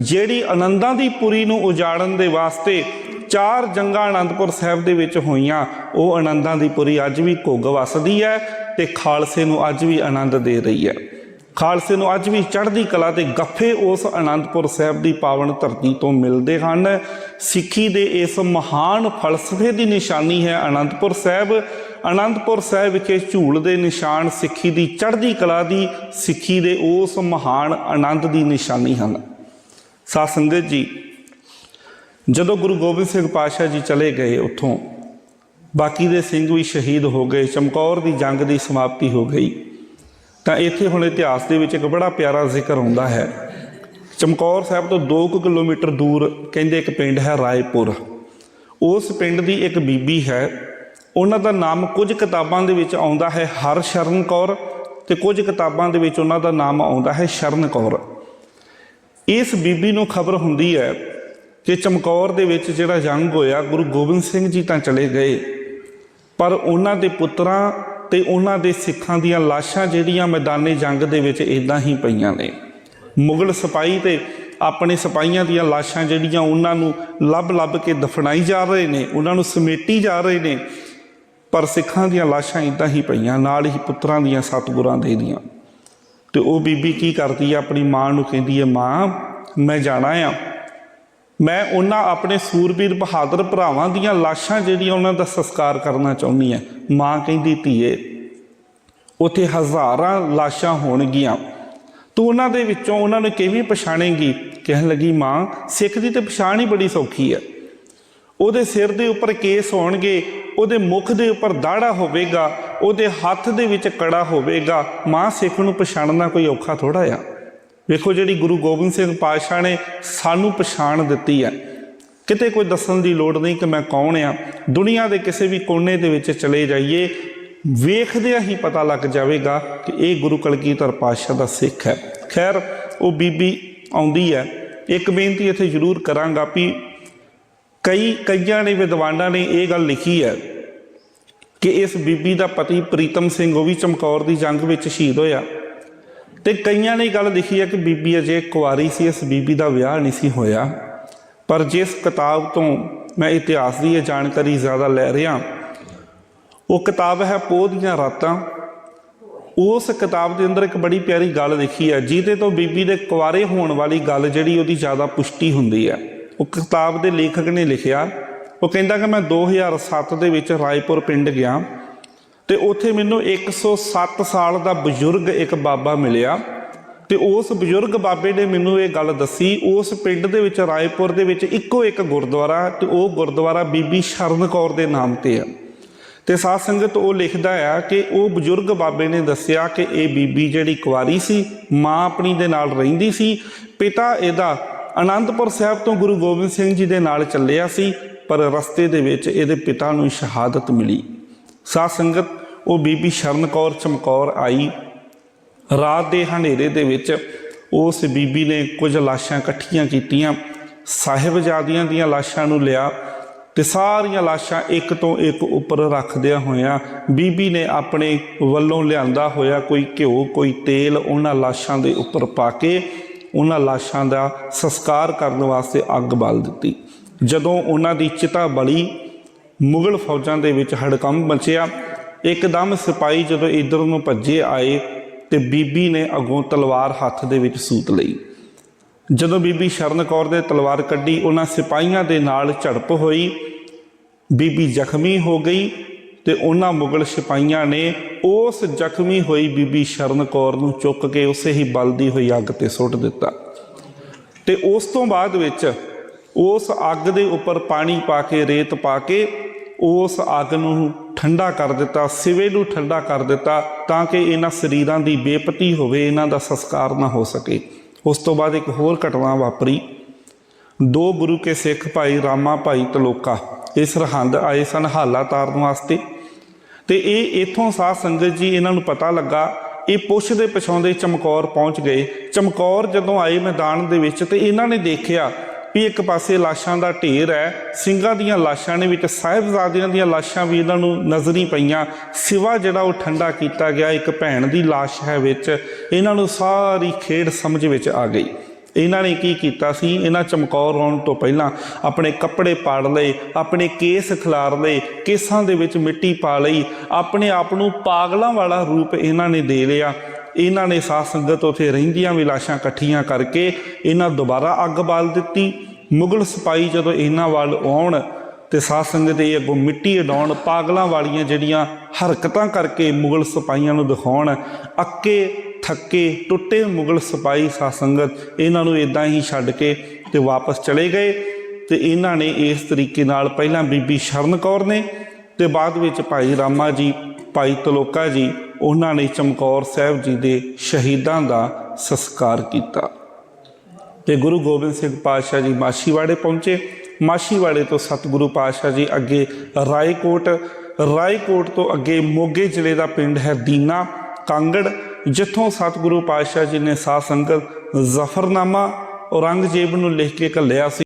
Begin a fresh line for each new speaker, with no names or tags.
ਜਿਹੜੀ ਆਨੰਦਾਂ ਦੀ ਪੁਰੀ ਨੂੰ ਉਜਾੜਨ ਦੇ ਵਾਸਤੇ ਚਾਰ ਜੰਗਾਂ ਆਨੰਦਪੁਰ ਸਾਹਿਬ ਦੇ ਵਿੱਚ ਹੋਈਆਂ, ਉਹ ਆਨੰਦਾਂ ਦੀ ਪੁਰੀ ਅੱਜ ਵੀ ਘੁੱਗ ਵਸਦੀ ਹੈ ਤੇ ਖਾਲਸੇ ਨੂੰ ਅੱਜ ਵੀ ਆਨੰਦ ਦੇ ਰਹੀ ਹੈ। ਖਾਲਸੇ ਨੂੰ ਅੱਜ ਵੀ ਚੜ੍ਹਦੀ ਕਲਾ ਤੇ ਗੱਫੇ ਉਸ ਆਨੰਦਪੁਰ ਸਾਹਿਬ ਦੀ ਪਾਵਨ ਧਰਤੀ ਤੋਂ ਮਿਲਦੇ ਹਨ। ਸਿੱਖੀ ਦੇ ਇਸ ਮਹਾਨ ਫਲਸਫੇ ਦੀ ਨਿਸ਼ਾਨੀ ਹੈ ਆਨੰਦਪੁਰ ਸਾਹਿਬ। ਆਨੰਦਪੁਰ ਸਾਹਿਬ ਵਿਖੇ ਝੂਲ ਦੇ ਨਿਸ਼ਾਨ ਸਿੱਖੀ ਦੀ ਚੜ੍ਹਦੀ ਕਲਾ ਦੀ, ਸਿੱਖੀ ਦੇ ਉਸ ਮਹਾਨ ਆਨੰਦ ਦੀ ਨਿਸ਼ਾਨੀ ਹਨ। ਸਾਧ ਸੰਗਤ ਜੀ, ਜਦੋਂ ਗੁਰੂ ਗੋਬਿੰਦ ਸਿੰਘ ਪਾਤਸ਼ਾਹ ਜੀ ਚਲੇ ਗਏ ਉੱਥੋਂ, ਬਾਕੀ ਦੇ ਸਿੰਘ ਵੀ ਸ਼ਹੀਦ ਹੋ ਗਏ, ਚਮਕੌਰ ਦੀ ਜੰਗ ਦੀ ਸਮਾਪਤੀ ਹੋ ਗਈ, ਤਾਂ ਇੱਥੇ ਹੁਣ ਇਤਿਹਾਸ ਦੇ ਵਿੱਚ ਇੱਕ ਬੜਾ ਪਿਆਰਾ ਜ਼ਿਕਰ ਆਉਂਦਾ ਹੈ। ਚਮਕੌਰ ਸਾਹਿਬ ਤੋਂ 2 ਕਿਲੋਮੀਟਰ ਦੂਰ ਕਹਿੰਦੇ ਇੱਕ ਪਿੰਡ ਹੈ ਰਾਏਪੁਰ। ਉਸ ਪਿੰਡ ਦੀ ਇੱਕ ਬੀਬੀ ਹੈ, ਉਹਨਾਂ ਦਾ ਨਾਮ ਕੁਝ ਕਿਤਾਬਾਂ ਦੇ ਵਿੱਚ ਆਉਂਦਾ ਹੈ ਹਰ ਸ਼ਰਨ ਕੌਰ ਤੇ ਕੁਝ ਕਿਤਾਬਾਂ ਦੇ ਵਿੱਚ ਉਹਨਾਂ ਦਾ ਨਾਮ ਆਉਂਦਾ ਹੈ ਸ਼ਰਨ ਕੌਰ। ਇਸ ਬੀਬੀ ਨੂੰ ਖਬਰ ਹੁੰਦੀ ਹੈ ਕਿ ਚਮਕੌਰ ਦੇ ਵਿੱਚ ਜਿਹੜਾ ਜੰਗ ਹੋਇਆ, ਗੁਰੂ ਗੋਬਿੰਦ ਸਿੰਘ ਜੀ ਤਾਂ ਚਲੇ ਗਏ। ਪਰ ਉਹਨਾਂ ਦੇ ਪੁੱਤਰਾਂ ਤੇ ਉਹਨਾਂ ਦੇ ਸਿੱਖਾਂ ਦੀਆਂ ਲਾਸ਼ਾਂ ਜਿਹੜੀਆਂ ਮੈਦਾਨੇ ਜੰਗ ਦੇ ਵਿੱਚ ਇਦਾਂ ਹੀ ਪਈਆਂ ਨੇ। ਮੁਗਲ ਸਿਪਾਹੀ ਤੇ ਆਪਣੇ ਸਿਪਾਹੀਆਂ ਦੀਆਂ ਲਾਸ਼ਾਂ ਜਿਹੜੀਆਂ ਉਹਨਾਂ ਨੂੰ ਲੱਭ-ਲੱਭ ਕੇ ਦਫਨਾਈ ਜਾ ਰਹੇ ਨੇ, ਉਹਨਾਂ ਨੂੰ ਸਮੇਟੀ ਜਾ ਰਹੇ ਨੇ, ਪਰ ਸਿੱਖਾਂ ਦੀਆਂ ਲਾਸ਼ਾਂ ਇਦਾਂ ਹੀ ਪਈਆਂ, ਨਾਲ ਹੀ ਪੁੱਤਰਾਂ ਦੀਆਂ ਸਤਿਗੁਰਾਂ ਦੇ ਦੀਆਂ। ਤੇ ਉਹ ਬੀਬੀ ਕੀ ਕਰਦੀ ਹੈ ਆਪਣੀ ਮਾਂ ਨੂੰ ਕਹਿੰਦੀ ਹੈ ਮਾਂ, ਮੈਂ ਜਾਣਾ ਆ। ਮੈਂ ਉਹਨਾਂ ਆਪਣੇ ਸੂਰਬੀਰ ਬਹਾਦਰ ਭਰਾਵਾਂ ਦੀਆਂ ਲਾਸ਼ਾਂ ਜਿਹੜੀਆਂ ਉਹਨਾਂ ਦਾ ਸੰਸਕਾਰ ਕਰਨਾ ਚਾਹੁੰਦੀ ਹੈ ਮਾਂ ਕਹਿੰਦੀ, ਧੀਏ, ਉਥੇ ਹਜ਼ਾਰਾਂ ਲਾਸ਼ਾਂ ਹੋਣਗੀਆਂ। ਤੂੰ ਉਹਨਾਂ ਦੇ ਵਿੱਚੋਂ ਉਹਨਾਂ ਨੂੰ ਕਿਵੇਂ ਪਛਾਣੇਂਗੀ? ਕਹਿਣ ਲੱਗੀ, ਮਾਂ, ਸਿੱਖ ਦੀ ਤੇ ਪਛਾਣ ਹੀ ਬੜੀ ਸੌਖੀ ਹੈ ਉਹਦੇ ਸਿਰ ਦੇ ਉੱਪਰ ਕੇਸ ਹੋਣਗੇ, ਉਹਦੇ ਮੁਖ ਦੇ ਉੱਪਰ ਦਾੜਾ ਹੋਵੇਗਾ ਉਹਦੇ ਹੱਥ ਦੇ ਵਿੱਚ ਕੜਾ ਹੋਵੇਗਾ, ਮਾਂ ਸਿੱਖ ਨੂੰ ਪਛਾਣਨਾ ਕੋਈ ਔਖਾ ਥੋੜਾ ਆ। ਵੇਖੋ ਜਿਹੜੀ ਗੁਰੂ ਗੋਬਿੰਦ ਸਿੰਘ ਪਾਤਸ਼ਾਹ ਨੇ ਸਾਨੂੰ ਪਛਾਣ ਦਿੱਤੀ ਹੈ ਕਿਤੇ ਕੋਈ ਦੱਸਣ ਦੀ ਲੋੜ ਨਹੀਂ ਕਿ ਮੈਂ ਕੌਣ ਆ। ਦੁਨੀਆ ਦੇ ਕਿਸੇ ਵੀ ਕੋਨੇ ਦੇ ਵਿੱਚ ਚਲੇ ਜਾਈਏ, ਵੇਖਦਿਆਂ ਹੀ ਪਤਾ ਲੱਗ ਜਾਵੇਗਾ ਕਿ ਇਹ ਗੁਰੂ ਕਲਗੀਧਰ ਪਾਤਸ਼ਾਹ ਦਾ ਸਿੱਖ ਹੈ। ਖੈਰ, ਉਹ ਬੀਬੀ ਆਉਂਦੀ ਹੈ ਇੱਕ ਬੇਨਤੀ ਇੱਥੇ ਜ਼ਰੂਰ ਕਰਾਂਗਾ ਵੀ ਕਈ ਕਈਆਂ ਨੇ, ਵਿਦਵਾਨਾਂ ਨੇ ਇਹ ਗੱਲ ਲਿਖੀ ਹੈ ਕਿ ਇਸ ਬੀਬੀ ਦਾ ਪਤੀ ਪ੍ਰੀਤਮ ਸਿੰਘ, ਉਹ ਵੀ ਚਮਕੌਰ ਦੀ ਜੰਗ ਵਿੱਚ ਸ਼ਹੀਦ ਹੋਇਆ। ਤੇ ਕਈਆਂ ਨੇ ਗੱਲ ਲਿਖੀ ਹੈ ਕਿ ਬੀਬੀ ਅਜੇ ਕੁਆਰੀ ਸੀ, ਇਸ ਬੀਬੀ ਦਾ ਵਿਆਹ ਨਹੀਂ ਸੀ ਹੋਇਆ। ਪਰ ਜਿਸ ਕਿਤਾਬ ਤੋਂ ਮੈਂ ਇਤਿਹਾਸ ਦੀ ਇਹ ਜਾਣਕਾਰੀ ਜ਼ਿਆਦਾ ਲੈ ਰਿਹਾ, ਉਹ ਕਿਤਾਬ ਹੈ ਪੋਹ ਦੀਆਂ ਰਾਤਾਂ। ਉਸ ਕਿਤਾਬ ਦੇ ਅੰਦਰ ਇੱਕ ਬੜੀ ਪਿਆਰੀ ਗੱਲ ਲਿਖੀ ਹੈ, ਜਿਹਦੇ ਤੋਂ ਬੀਬੀ ਦੇ ਕੁਆਰੇ ਹੋਣ ਵਾਲੀ ਗੱਲ ਜਿਹੜੀ ਉਹਦੀ ਜ਼ਿਆਦਾ ਪੁਸ਼ਟੀ ਹੁੰਦੀ ਹੈ। ਉਹ ਕਿਤਾਬ ਦੇ ਲੇਖਕ ਨੇ ਲਿਖਿਆ ਉਹ ਕਹਿੰਦਾ ਕਿ ਮੈਂ 2007 ਦੇ ਵਿੱਚ ਰਾਏਪੁਰ ਪਿੰਡ ਗਿਆ ਤੇ ਉੱਥੇ ਮੈਨੂੰ 107 ਸਾਲ ਦਾ ਬਜ਼ੁਰਗ ਇੱਕ ਬਾਬਾ ਮਿਲਿਆ ਤੇ ਉਸ ਬਜ਼ੁਰਗ ਬਾਬੇ ਨੇ ਮੈਨੂੰ ਇਹ ਗੱਲ ਦੱਸੀ, ਉਸ ਪਿੰਡ ਦੇ ਵਿੱਚ ਰਾਏਪੁਰ ਦੇ ਵਿੱਚ ਇੱਕੋ ਇੱਕ ਗੁਰਦੁਆਰਾ ਤੇ ਉਹ ਗੁਰਦੁਆਰਾ ਬੀਬੀ ਸ਼ਰਨ ਕੌਰ ਦੇ ਨਾਮ ਤੇ ਆ। ਤੇ ਸਾਧ ਸੰਗਤ ਉਹ ਲਿਖਦਾ ਆ ਕਿ ਉਹ ਬਜ਼ੁਰਗ ਬਾਬੇ ਨੇ ਦੱਸਿਆ ਕਿ ਇਹ ਬੀਬੀ ਜਿਹੜੀ ਕੁਆਰੀ ਸੀ, ਮਾਂ ਆਪਣੀ ਦੇ ਨਾਲ ਰਹਿੰਦੀ ਸੀ, ਪਿਤਾ ਇਹਦਾ ਅਨੰਦਪੁਰ ਸਾਹਿਬ ਤੋਂ ਗੁਰੂ ਗੋਬਿੰਦ ਸਿੰਘ ਜੀ ਦੇ ਨਾਲ ਚੱਲਿਆ ਸੀ ਪਰ ਰਸਤੇ ਦੇ ਵਿੱਚ ਇਹਦੇ ਪਿਤਾ ਨੂੰ ਸ਼ਹਾਦਤ ਮਿਲੀ। ਸਾਧ ਸੰਗਤ, ਉਹ ਬੀਬੀ ਸ਼ਰਨ ਕੌਰ ਚਮਕੌਰ ਆਈ। ਰਾਤ ਦੇ ਹਨੇਰੇ ਦੇ ਵਿੱਚ ਉਸ ਬੀਬੀ ਨੇ ਕੁਝ ਲਾਸ਼ਾਂ ਇਕੱਠੀਆਂ ਕੀਤੀਆਂ। ਸਾਹਿਬਜ਼ਾਦੀਆਂ ਦੀਆਂ ਲਾਸ਼ਾਂ ਨੂੰ ਲਿਆ ਤੇ ਸਾਰੀਆਂ ਲਾਸ਼ਾਂ ਇੱਕ ਤੋਂ ਇੱਕ ਉੱਪਰ ਰੱਖਦਿਆਂ ਹੋਇਆਂ ਬੀਬੀ ਨੇ ਆਪਣੇ ਵੱਲੋਂ ਲਿਆਂਦਾ ਹੋਇਆ ਕੋਈ ਘਿਓ, ਕੋਈ ਤੇਲ ਉਹਨਾਂ ਲਾਸ਼ਾਂ ਦੇ ਉੱਪਰ ਪਾ ਕੇ ਉਹਨਾਂ ਲਾਸ਼ਾਂ ਦਾ ਸੰਸਕਾਰ ਕਰਨ ਵਾਸਤੇ ਅੱਗ ਬਾਲ ਦਿੱਤੀ। ਜਦੋਂ ਉਹਨਾਂ ਦੀ ਚਿਤਾ ਬਲੀ ਮੁਗਲ ਫੌਜਾਂ ਦੇ ਵਿੱਚ ਹੜਕੰਮ ਮਚਿਆ, ਇੱਕਦਮ ਸਿਪਾਹੀ ਜਦੋਂ ਇਧਰ ਨੂੰ ਭੱਜੇ ਆਏ ਤੇ ਬੀਬੀ ਨੇ ਅਗੋਂ ਤਲਵਾਰ ਹੱਥ ਦੇ ਵਿੱਚ ਸੂਤ ਲਈ। ਜਦੋਂ ਬੀਬੀ ਸ਼ਰਨ ਕੌਰ ਦੇ ਤਲਵਾਰ ਕੱਢੀ, ਉਹਨਾਂ ਸਿਪਾਹੀਆਂ ਦੇ ਨਾਲ ਝੜਪ ਹੋਈ। ਬੀਬੀ ਜ਼ਖਮੀ ਹੋ ਗਈ ਤੇ ਉਹਨਾਂ ਮੁਗਲ ਸਿਪਾਹੀਆਂ ਨੇ ਉਸ ਜ਼ਖਮੀ ਹੋਈ ਬੀਬੀ ਸ਼ਰਨ ਕੌਰ ਨੂੰ ਚੁੱਕ ਕੇ ਉਸੇ ਹੀ ਬਲਦੀ ਹੋਈ ਅੱਗ ਤੇ ਸੁੱਟ ਦਿੱਤਾ। ਤੇ ਉਸ ਤੋਂ ਬਾਅਦ ਵਿੱਚ ਉਸ ਅੱਗ ਦੇ ਉੱਪਰ ਪਾਣੀ ਪਾ ਕੇ, ਰੇਤ ਪਾ ਕੇ ਉਸ ਅੱਗ ਨੂੰ ਠੰਡਾ ਕਰ ਦਿੱਤਾ, ਸਿਵੇ ਨੂੰ ਠੰਡਾ ਕਰ ਦਿੱਤਾ ਤਾਂ ਕਿ ਇਹਨਾਂ ਸਰੀਰਾਂ ਦੀ ਬੇਪਤੀ ਹੋਵੇ, ਇਹਨਾਂ ਦਾ ਸੰਸਕਾਰ ਨਾ ਹੋ ਸਕੇ। ਉਸ ਤੋਂ ਬਾਅਦ ਇੱਕ ਹੋਰ ਘਟਨਾ ਵਾਪਰੀ। ਦੋ ਗੁਰੂ ਕੇ ਸਿੱਖ ਭਾਈ ਰਾਮਾ ਭਾਈ ਤਲੋਕਾ ਇਹ ਸਰਹੰਦ ਆਏ ਸਨ ਹਾਲਾ ਤਾਰਨ ਵਾਸਤੇ ਤੇ ਇਹ ਇਥੋਂ ਸਾਧ ਸੰਗਤ ਜੀ ਇਹਨਾਂ ਨੂੰ ਪਤਾ ਲੱਗਾ, ਇਹ ਪੁੱਛਦੇ ਪਛਾਉਂਦੇ ਚਮਕੌਰ ਪਹੁੰਚ ਗਏ। ਚਮਕੌਰ ਜਦੋਂ ਆਏ ਮੈਦਾਨ ਦੇ ਵਿੱਚ ਤੇ ਇਹਨਾਂ ਨੇ ਦੇਖਿਆ ਵੀ ਇੱਕ ਪਾਸੇ ਲਾਸ਼ਾਂ ਦਾ ਢੇਰ ਹੈ, ਸਿੰਘਾਂ ਦੀਆਂ ਲਾਸ਼ਾਂ ਨੇ ਵਿੱਚ ਸਾਹਿਬਜ਼ਾਦਿਆਂ ਦੀਆਂ ਲਾਸ਼ਾਂ ਵੀ ਇਹਨਾਂ ਨੂੰ ਨਜ਼ਰੀ ਪਈਆਂ। ਸਿਵਾ ਜਿਹੜਾ ਉਹ ਠੰਡਾ ਕੀਤਾ ਗਿਆ, ਇੱਕ ਭੈਣ ਦੀ ਲਾਸ਼ ਹੈ ਵਿੱਚ। ਇਹਨਾਂ ਨੂੰ ਸਾਰੀ ਖੇਡ ਸਮਝ ਵਿੱਚ ਆ ਗਈ। ਇਹਨਾਂ ਨੇ ਕੀ ਕੀਤਾ ਸੀ? ਇਹਨਾਂ ਚਮਕੌਰ ਆਉਣ ਤੋਂ ਪਹਿਲਾਂ ਆਪਣੇ ਕੱਪੜੇ ਪਾੜ ਲਏ, ਆਪਣੇ ਕੇਸ ਖਿਲਾਰ ਲਏ, ਕੇਸਾਂ ਦੇ ਵਿੱਚ ਮਿੱਟੀ ਪਾ ਲਈ, ਆਪਣੇ ਆਪ ਨੂੰ ਪਾਗਲਾਂ ਵਾਲਾ ਰੂਪ ਇਹਨਾਂ ਨੇ ਦੇ ਲਿਆ। ਇਹਨਾਂ ਨੇ ਸਾਧ ਸੰਗਤ ਉਥੇ ਰਹਿੰਦੀਆਂ ਵੀ ਲਾਸ਼ਾਂ ਇਕੱਠੀਆਂ ਕਰਕੇ ਇਹਨਾਂ ਦੁਬਾਰਾ ਅੱਗ ਬਾਲ ਦਿੱਤੀ। ਮੁਗਲ ਸਿਪਾਹੀ ਜਦੋਂ ਇਹਨਾਂ ਵੱਲ ਆਉਣ ਤੇ ਸਾਧ ਸੰਗਤ ਇਹ ਅੱਗੋਂ ਮਿੱਟੀ ਉਡਾਉਣ ਪਾਗਲਾਂ ਵਾਲੀਆਂ ਜਿਹੜੀਆਂ ਹਰਕਤਾਂ ਕਰਕੇ ਮੁਗਲ ਸਿਪਾਹੀਆਂ ਨੂੰ ਦਿਖਾਉਣ, ਅੱਕੇ ਥੱਕੇ ਟੁੱਟੇ ਮੁਗਲ ਸਿਪਾਹੀ ਸਾਧ ਸੰਗਤ ਇਹਨਾਂ ਨੂੰ ਇਦਾਂ ਹੀ ਛੱਡ ਕੇ ਤੇ ਵਾਪਸ ਚਲੇ ਗਏ ਤੇ ਇਹਨਾਂ ਨੇ ਇਸ ਤਰੀਕੇ ਨਾਲ ਪਹਿਲਾਂ ਬੀਬੀ ਸ਼ਰਨ ਕੌਰ ਨੇ ਤੇ ਬਾਅਦ ਵਿੱਚ ਭਾਈ ਰਾਮਾ ਜੀ, ਭਾਈ ਤਲੋਕਾ ਜੀ ਉਹਨਾਂ ਨੇ ਚਮਕੌਰ ਸਾਹਿਬ ਜੀ ਦੇ ਸ਼ਹੀਦਾਂ ਦਾ ਸੰਸਕਾਰ ਕੀਤਾ। ਤੇ ਗੁਰੂ ਗੋਬਿੰਦ ਸਿੰਘ ਪਾਤਸ਼ਾਹ ਜੀ ਮਾਸ਼ੀਵਾੜੇ ਪਹੁੰਚੇ। ਮਾਛੀਵਾੜੇ ਤੋਂ ਸਤਿਗੁਰੂ ਪਾਤਸ਼ਾਹ ਜੀ ਅੱਗੇ ਰਾਏਕੋਟ। ਰਾਏਕੋਟ ਤੋਂ ਅੱਗੇ ਮੋਗੇ ਜ਼ਿਲ੍ਹੇ ਦਾ ਪਿੰਡ ਹੈ ਦੀਨਾ ਕਾਂਗੜ, ਜਿੱਥੋਂ ਸਤਿਗੁਰੂ ਪਾਤਸ਼ਾਹ ਜੀ ਨੇ ਸਾਧ ਸੰਗਤ ਜ਼ਫਰਨਾਮਾ ਔਰੰਗਜ਼ੇਬ ਨੂੰ ਲਿਖ ਕੇ ਘੱਲਿਆ ਸੀ।